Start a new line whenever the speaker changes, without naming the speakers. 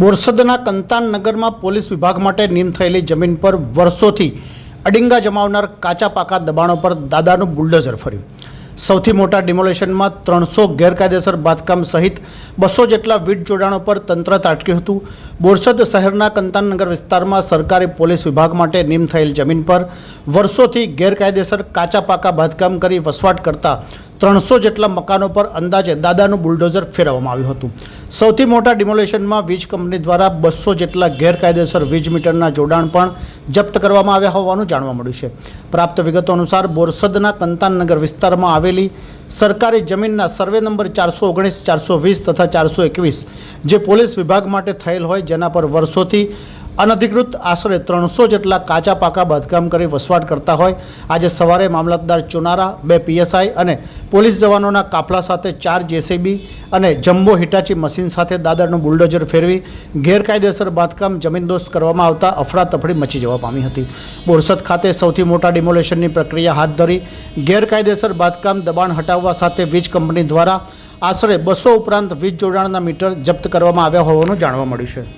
બોરસદના કંતાનનગરમાં police વિભાગ માટે નીમ થયેલી જમીન પર વર્ષોથી અડિંગા જમાવનાર કાચા પાકા દબાણો પર દાદાનું બુલડોઝર ફર્યું. સૌથી મોટા ડિમોલેશનમાં ત્રણસો ગેરકાયદેસર બાંધકામ સહિત બસો જેટલા વીજ જોડાણો પર તંત્ર તાટક્યું હતું. બોરસદ શહેરના કંતાનનગર વિસ્તારમાં સરકારી પોલીસ વિભાગ માટે નીમ થયેલ જમીન પર વર્ષોથી ગેરકાયદેસર કાચા પાકા બાંધકામ કરી વસવાટ કરતા ત્રણસો જેટલા મકાનો પર અંદાજે દાદાનું બુલડોઝર ફેરવવામાં આવ્યું હતું. સૌથી મોટા ડિમોલેશનમાં વીજ કંપની દ્વારા બસો જેટલા ગેરકાયદેસર વીજ મીટરના જોડાણ પણ જપ્ત કરવામાં આવ્યા હોવાનું જાણવા મળ્યું છે. પ્રાપ્ત વિગતો અનુસાર બોરસદના કંતાનનગર વિસ્તારમાં આવેલી સરકારી જમીનના સર્વે નંબર ચારસો ઓગણીસ, ચારસો વીસ તથા ચારસો એકવીસ જે પોલીસ વિભાગ માટે થયેલ હોય જેના પર વર્ષોથી અનધિકૃત આશરે ત્રણસો જેટલા કાચા પાકા બાંધકામ કરી વસવાટ કરતા હોય. આજે સવારે મામલતદાર ચુનારા, બે પીએસઆઈ અને પોલીસ જવાનોના કાફલા સાથે ચાર જેસીબી અને જમ્બો હિટાચી મશીન સાથે દાદરનું બુલડોઝર ફેરવી ગેરકાયદેસર બાંધકામ જમીનદોસ્ત કરવામાં આવતા અફડાતફડી મચી જવા પામી હતી. બોરસદ ખાતે સૌથી મોટા ડિમોલેશનની પ્રક્રિયા હાથ ધરી ગેરકાયદેસર બાંધકામ દબાણ હટાવવા સાથે વીજ કંપની દ્વારા આશરે બસો ઉપરાંત વીજ જોડાણના મીટર જપ્ત કરવામાં આવ્યા હોવાનું જાણવા મળ્યું છે.